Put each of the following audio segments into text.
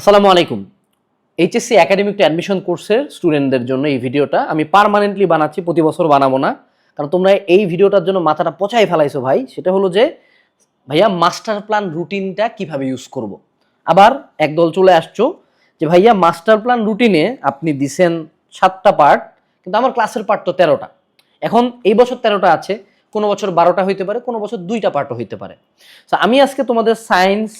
আসসালামু আলাইকুম। HSC academic admission কোর্সের স্টুডেন্টদের জন্য এই ভিডিওটা আমি পার্মানেন্টলি বানাচ্ছি, প্রতি বছর বানাবো না। কারণ তোমরা এই ভিডিওটার জন্য মাথাটা পচাই ফেলাইছো ভাই। সেটা হলো যে, ভাইয়া মাস্টার প্ল্যান রুটিনটা কীভাবে ইউজ করব। আবার একদল চলে আসছো যে, ভাইয়া মাস্টার প্ল্যান রুটিনে আপনি দিছেন সাতটা পার্ট কিন্তু আমার ক্লাসের পার্ট তো তেরোটা। এখন এই বছর তেরোটা আছে, কোনো বছর বারোটা হইতে পারে, কোনো বছর দুইটা পার্টও হইতে পারে। আমি আজকে তোমাদের সায়েন্স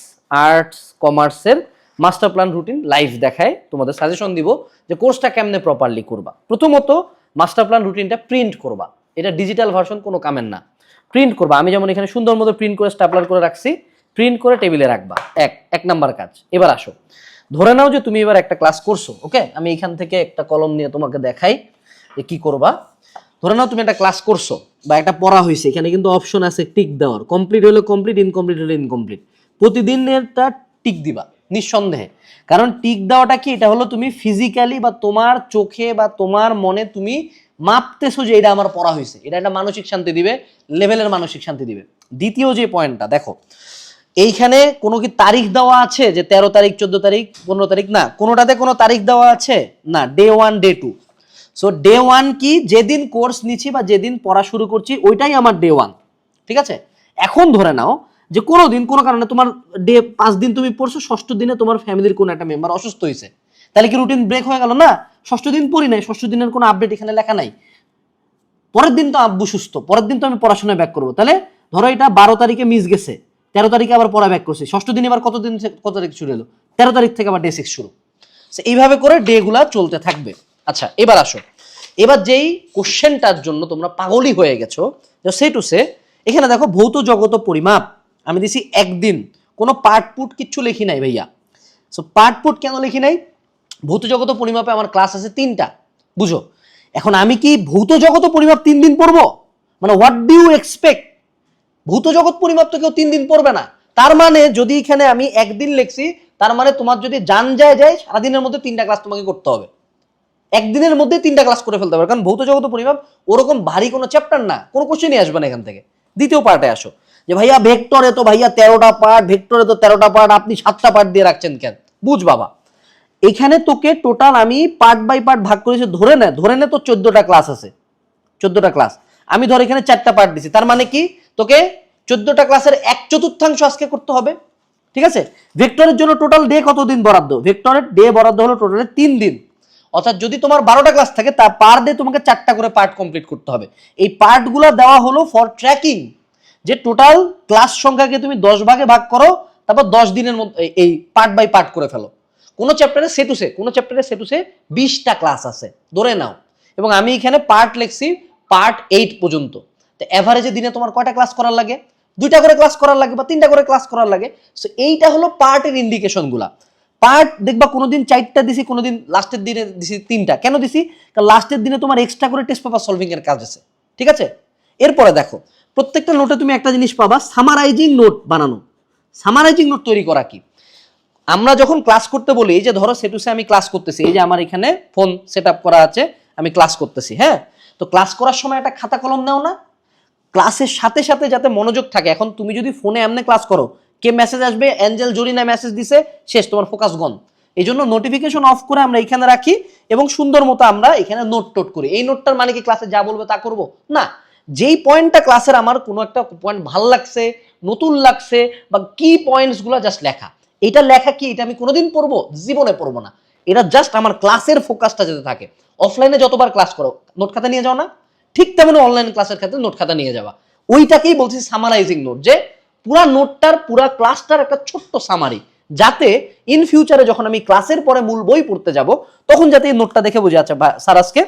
আর্টস কমার্সের মাস্টার প্ল্যান রুটিন লাইভ দেখায়। তোমাদের সাজেশন দিব যে কোর্সটা কেমনে প্রপারলি করবা। প্রথমত মাস্টার প্ল্যান রুটিনটা প্রিন্ট করবা। এটা ডিজিটাল ভার্সন কোনো কামের না। প্রিন্ট করবা। আমি যেমন এখানে সুন্দর মতো প্রিন্ট করে স্ট্যাপলার করে রাখছি প্রিন্ট করে টেবিলে রাখবা। এক এক নাম্বার কাজ। এবার আসো। ধরে নাও যে তুমি এবার একটা ক্লাস করছ ওকে আমি এখান থেকে একটা কলম নিয়ে তোমাকে দেখাই যে কি করবা। ধরে নাও তুমি একটা ক্লাস করছ বা একটা পড়া হয়েছে, এখানে কিন্তু অপশন আছে টিক দেওয়ার। কমপ্লিট হলে কমপ্লিট ইনকমপ্লিট হলে ইনকমপ্লিট প্রতিদিনেরটা টিক দিবা। নিঃসন্দেহে। কারণ টিক দেওয়াটা কি? এটা হলো তুমি ফিজিক্যালি বা তোমার চোখে বা তোমার মনে তুমি মাপতেছো যে এটা আমার পড়া হয়েছে। এটা একটা মানসিক শান্তি দিবে, লেভেলের মানসিক শান্তি দিবে। দ্বিতীয় যে পয়েন্টটা, দেখো, এইখানে কোনো কি তারিখ দেওয়া আছে যে তেরো তারিখ, চোদ্দ তারিখ, পনেরো তারিখ? না, কোনোটাতে কোনো তারিখ দেওয়া আছে? না day one day two so day one কি? যেদিন কোর্স নিচ্ছি বা যেদিন পড়া শুরু করছি, ওইটাই আমার ডে ওয়ান ঠিক আছে? এখন ধরে নাও যে কোনো দিন কোনো কারণে তোমার ডে পাঁচ দিন তুমি পড়ছো, ষষ্ঠ দিনে তোমার ফ্যামিলির কোনো একটা মেম্বার অসুস্থ হয়েছে। তাহলে কি রুটিন ব্রেক হয়ে গেল? না, ষষ্ঠ দিন পড়ি নাই, ষষ্ঠ দিনের কোনো আপডেট এখানে লেখা নাই। পরের দিন তো আব্বু সুস্থ, পরের দিন তো আমি পড়াশোনায় ব্যাক করব। তাহলে ধরো এটা বারো তারিখে মিস গেছে, তেরো তারিখে আবার পড়া ব্যাক করছি, ষষ্ঠ দিন এবার কতদিন কত তারিখ শুরু হলো? তেরো তারিখ থেকে আবার ডে সিক্স শুরু। এইভাবে করে ডে গুলা চলতে থাকবে। আচ্ছা এবার আসো। এবার যেই কোশ্চেনটার জন্য তোমরা পাগলই হয়ে গেছো সে টু সে এখানে দেখো ভৌত জগত পরিমাপ। আমি দিছি একদিন। কোনো পার্ট পুট কিচ্ছু লিখি নাই ভাইয়া। সো পার্ট পুট কেন লিখি নাই? ভৌত জগত পরিমাপে আমার ক্লাস আছে তিনটা, বুঝো? এখন আমি কি ভৌত জগত পরিমাপ তিন দিন পড়ব? মানে হোয়াট ডু ইউ এক্সপেক্ট ভূত জগৎ পরিমাপ তো কেউ তিন দিন পড়বে না। তার মানে যদি এখানে আমি একদিন লিখছি, তার মানে তোমার যদি যান যায় যায়, সারাদিনের মধ্যে তিনটা ক্লাস তোমাকে করতে হবে। একদিনের মধ্যে তিনটা ক্লাস করে ফেলতে হবে। কারণ ভৌত জগত পরিমাপ ওরকম ভারী কোনো চ্যাপ্টার না। কোনো কোশ্চেনই আসবে না এখান থেকে। দ্বিতীয় পার্টে আসো। যে ভাইয়া ভেক্টরে তো ভাইয়া তেরোটা পার্ট, ভেক্টরে তো তেরোটা পার্ট, আপনি সাতটা পার্ট দিয়ে রাখছেন কেন? বুঝ বাবা। এখানে তোকে টোটাল আমি পার্ট বাই পার্ট ভাগ করেছি, ধরে নে ধরে নে তো চোদ্দটা ক্লাস আছে। চোদ্দটা ক্লাস আমি ধর এখানে চারটা পার্ট দিছি, তার মানে কি? তোকে চোদ্দটা ক্লাসের এক চতুর্থাংশ আজকে করতে হবে। ঠিক আছে? ভেক্টরের জন্য টোটাল ডে কতদিন বরাদ্দ? ভেক্টরের ডে বরাদ্দ হলো টোটালে তিন দিন। অর্থাৎ যদি তোমার বারোটা ক্লাস থাকে, তা পার ডে তোমাকে চারটা করে পার্ট কমপ্লিট করতে হবে। এই পার্টগুলো দেওয়া হলো ফর ট্র্যাকিং যে টোটাল ক্লাস সংখ্যাকে তুমি দশ ভাগে ভাগ করো, তারপর দশ দিনের মধ্যে এই- পার্ট বাই পার্ট করে ফেলো। কোনো চ্যাপ্টারে সে টু সে, কোনো চ্যাপ্টারে সে সে বিশটা ক্লাস আছে, ধরে নাও। এবং আমি এখানে পার্ট লিখছি পার্ট এইট পর্যন্ত। তো অ্যাভারেজে দিনে তোমার কয়টা ক্লাস করার লাগে? দুইটা করে ক্লাস করার লাগে বা তিনটা করে ক্লাস করার লাগে? সো এইটা হলো পার্টের ইন্ডিকেশনগুলা পার্ট দেখবা কোনোদিন চারটা দিছি, কোনোদিন লাস্টের দিনে দিছি তিনটা। কেন দিছি? কারণ লাস্টের দিনে তোমার এক্সট্রা করে টেস্ট পেপার সলভিং এর কাজ আছে। ঠিক আছে? এরপরে দেখো প্রত্যেকটা নোটে তুমি একটা জিনিস পাবা সামারাইজিং নোট বানানো। সামারাইজিং নোট তৈরি করা কি? আমরা যখন ক্লাস করতে বলি, এই যে ধরো সেটুসে আমি ক্লাস করতেছি, এই যে আমার এখানে ফোন সেট করা আছে, আমি ক্লাস করতেছি হ্যাঁ? তো ক্লাস করার সময় একটা খাতা কলম নাও না। ক্লাসের সাথে সাথে যাতে মনোযোগ থাকে, এখন তুমি যদি ফোনে এমনি ক্লাস করো, কে মেসেজ আসবে? অ্যাঞ্জেল জরিনা মেসেজ দিছে, শেষ, তোমার ফোকাস গন এই জন্য নোটিফিকেশন অফ করে আমরা এখানে রাখি, এবং সুন্দর মতো আমরা এখানে নোট টোট করি। এই নোটটার মানে কি ক্লাসে যা বলবে তা করব? না। যেই পয়েন্টটা ক্লাসের আমার কোনো একটা পয়েন্ট ভালো লাগছে, নতুন লাগছে, বা কি পয়েন্টসগুলো জাস্ট লেখা। এটা লেখা কি, এটা আমি কোনোদিন পড়ব? জীবনে পড়ব না। এটা জাস্ট আমার ক্লাসের ফোকাসটা যেতে থাকে। অফলাইনে যতবার ক্লাস করো নোট খাতা নিয়ে যাও না। ঠিক তেমন অনলাইন ক্লাসের ক্ষেত্রে নোট খাতা নিয়ে যাওয়া। ওইটাকেই বলছি সামারাইজিং নোট যে পুরা নোটটার পুরা ক্লাসটার একটা ছোট্ট সামারি যাতে ইন ফিউচারে যখন আমি ক্লাসের পরে মূল বই পড়তে যাব, তখন যাতে এই নোটটা দেখে বুঝে আচ্ছা স্যার আজকে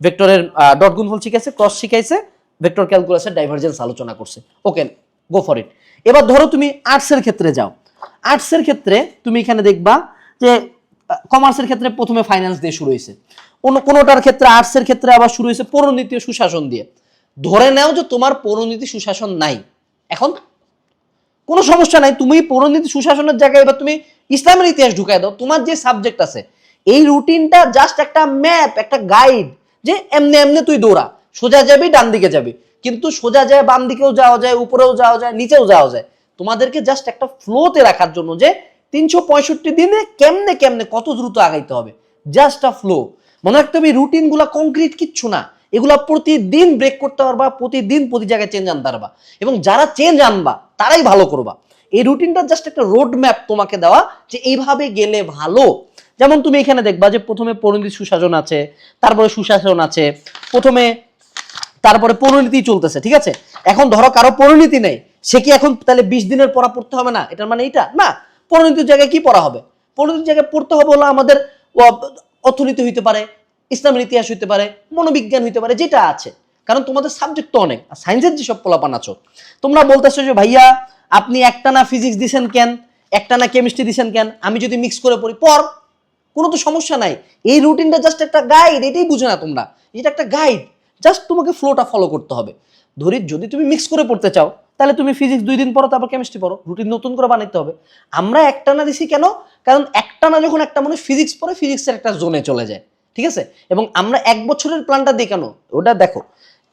ভেক্টরের ডট গুণফল শিখাইছে ক্রস শিখাইছে ভেক্টর ক্যালকুলাসের ডাইভারজেন্স আলোচনা করছে। ওকে গো ফর ইট এবার ধরো তুমি আর্টসের ক্ষেত্রে যাও। আর্টসের ক্ষেত্রে তুমি এখানে দেখবা যে কমার্সের ক্ষেত্রে প্রথমে ফাইন্যান্স দিয়ে শুরু হয়েছে। অন্য কোনোটার ক্ষেত্রে আর্টসের ক্ষেত্রে আবার শুরু হয়েছে পৌরনীতি সুশাসন দিয়ে। ধরে নাও যে তোমার পৌরনীতি সুশাসন নাই। এখন কোনো সমস্যা নাই, তুমি পৌরনীতি সুশাসনের জায়গায় এবার তুমি ইসলামের ইতিহাস ঢুকাই দাও। তোমার যে সাবজেক্ট আছে, এই রুটিনটা জাস্ট একটা ম্যাপ একটা গাইড যে এমনি এমনি তুই দৌড়া। সোজা যাবি, ডান দিকে যাবি। কিন্তু সোজা যায়, বাম দিকেও যাওয়া যায়, উপরেও যাওয়া যায়, নিচেও যাওয়া যায়। তোমাদেরকে জাস্ট একটা ফ্লোতে রাখার জন্য যে তিনশো পঁয়ষট্টি দিনে কেমনে কেমনে কত দ্রুত আগাইতে হবে। জাস্ট আ ফ্লো মনে রাখতে হবে রুটিনগুলা কংক্রিট কিচ্ছু না। এগুলা প্রতিদিন ব্রেক করতে পারবা, প্রতিদিন প্রতি জায়গায় চেঞ্জ আনতে পারবা। এবং যারা চেঞ্জ আনবা, তারাই ভালো করবা। এই রুটিনটা জাস্ট একটা রোড ম্যাপ তোমাকে দেওয়া যে এইভাবে গেলে ভালো। যেমন তুমি এখানে দেখবা যে প্রথমে পরিণতি সুশাসন আছে, তারপরে সুশাসন আছে, প্রথমে তারপরে পরিণতি চলতেছে, ঠিক আছে? এখন ধরো কারও পরিণতি নেই, সে কি এখন তাহলে বিশ দিনের পড়া পড়তে হবে না? এটার মানে এটা না, পরিণতির জায়গায় কি পড়া হবে? পরিণতির জায়গায় পড়তে হবে হলো আমাদের অর্থনীতি হইতে পারে, ইসলামের ইতিহাস হইতে পারে, মনোবিজ্ঞান হইতে পারে, যেটা আছে। কারণ তোমাদের সাবজেক্ট তো অনেক, আর সায়েন্সের যেসব পোলাপান আছো, তোমরা বলতেছো যে, ভাইয়া, আপনি একটানা ফিজিক্স দিছেন কেন? একটানা কেমিস্ট্রি দিছেন কেন? আমি যদি মিক্স করে পড়ি পর কোনো তো সমস্যা নাই। এই রুটিনটা জাস্ট একটা গাইড এটাই বুঝে না তোমরা। এটা একটা গাইড জাস্ট তোমাকে ফ্লোটা ফলো করতে হবে। ধরি, যদি তুমি মিক্স করে পড়তে চাও, তাহলে তুমি ফিজিক্স দুই দিন পড়ো, তারপর কেমিস্ট্রি পড়ো। রুটিন নতুন করে বানাইতে হবে। আমরা একটানা দিছি কেন? কারণ একটানা যখন একটা মানুষ ফিজিক্স পড়ে ফিজিক্সের একটা জোনে চলে যায়। ঠিক আছে? এবং আমরা এক বছরের প্ল্যানটা দিই কেন? ওটা দেখো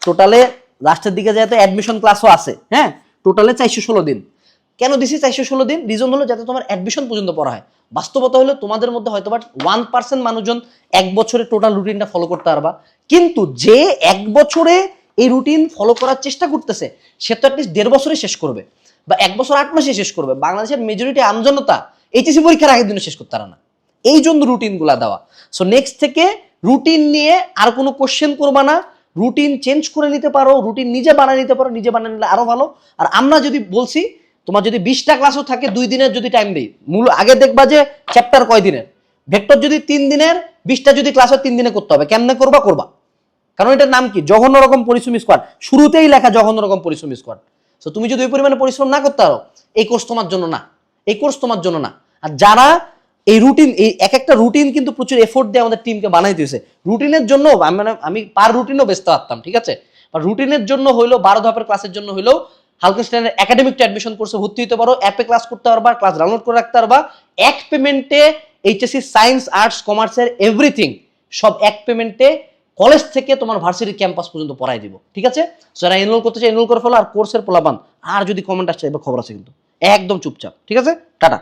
টোটালে লাস্টের দিকে যায় তো অ্যাডমিশন ক্লাসও আছে হ্যাঁ? টোটালে চারশো ষোলো দিন। কেন দিছি চারশো ষোলো দিন? রিজন হলো যাতে তোমার অ্যাডমিশন পর্যন্ত পড়া হয়। বাস্তবতা হলো তোমাদের মধ্যে হয়তো বাট ওয়ান পার্সেন্ট মানুষজন এক বছরে টোটাল রুটিনটা ফলো করতে পারবা। কিন্তু যে এক বছরে এই রুটিন ফলো করার চেষ্টা করতেছে, সে তো অ্যাটলিস্ট দেড় বছরে শেষ করবে বা এক বছর আট মাসে শেষ করবে। বাংলাদেশের মেজরিটি আমজনতা এইচএসি পরীক্ষার আগের দিনে শেষ করতে পারে না। এই জন্য রুটিনগুলা দেওয়া। সো নেক্সট থেকে রুটিন নিয়ে আর কোনো কোশ্চেন করবা না। রুটিন চেঞ্জ করে নিতে পারো রুটিন নিজে বানিয়ে নিতে পারো, নিজে বানিয়ে নিলে আরও ভালো। আর আমরা যদি বলছি, তোমার যদি বিশটা ক্লাসও থাকে, দুই দিনের যদি টাইম দিই, মূল আগে দেখবা যে চ্যাপ্টার কয় দিনের? ভেক্টর যদি তিন দিনের, বিশটা যদি ক্লাস হয় তিন দিনে করতে হবে, কেমনে করবা? করবা। কারণ এটার নাম কি? জঘন্য রকম পরিশ্রম স্কোয়াড শুরুতেই লেখা জঘন্য রকম পরিশ্রম স্কোয়াড তো তুমি যদি ওই পরিমাণে পরিশ্রম না করতে পারো, এই কোর্স তোমার জন্য না। এই কোর্স তোমার জন্য না। আর যারা এই রুটিন এই এক একটা রুটিন কিন্তু প্রচুর এফোর্ট দিয়ে আমাদের টিমকে বানাই দিয়েছে রুটিনের জন্য মানে আমি পার রুটিনও ব্যস্ত থাকতাম, ঠিক আছে? বা রুটিনের জন্য হইল, বারো ধাপের ক্লাসের জন্য হইলেও হালকেস্টাইনের একাডেমিক টু অ্যাডমিশন কোর্সে ভর্তি হতে পারো অ্যাপে ক্লাস করতে পারবা ক্লাস ডাউনলোড করে রাখতে পারবা। এক পেমেন্টে এইচএসসি সায়েন্স আর্টস কমার্সের এভরিথিং সব এক পেমেন্টে কলেজ থেকে তোমার ভার্সিটি ক্যাম্পাস পর্যন্ত পড়াই দিব, ঠিক আছে? যারা এনরোল করতে চাই এনরোল করে ফেলো, আর কোর্সের পোলাপান, আর যদি কমেন্ট আসছে এবার খবর আছে কিন্তু। একদম চুপচাপ, ঠিক আছে? টাটা।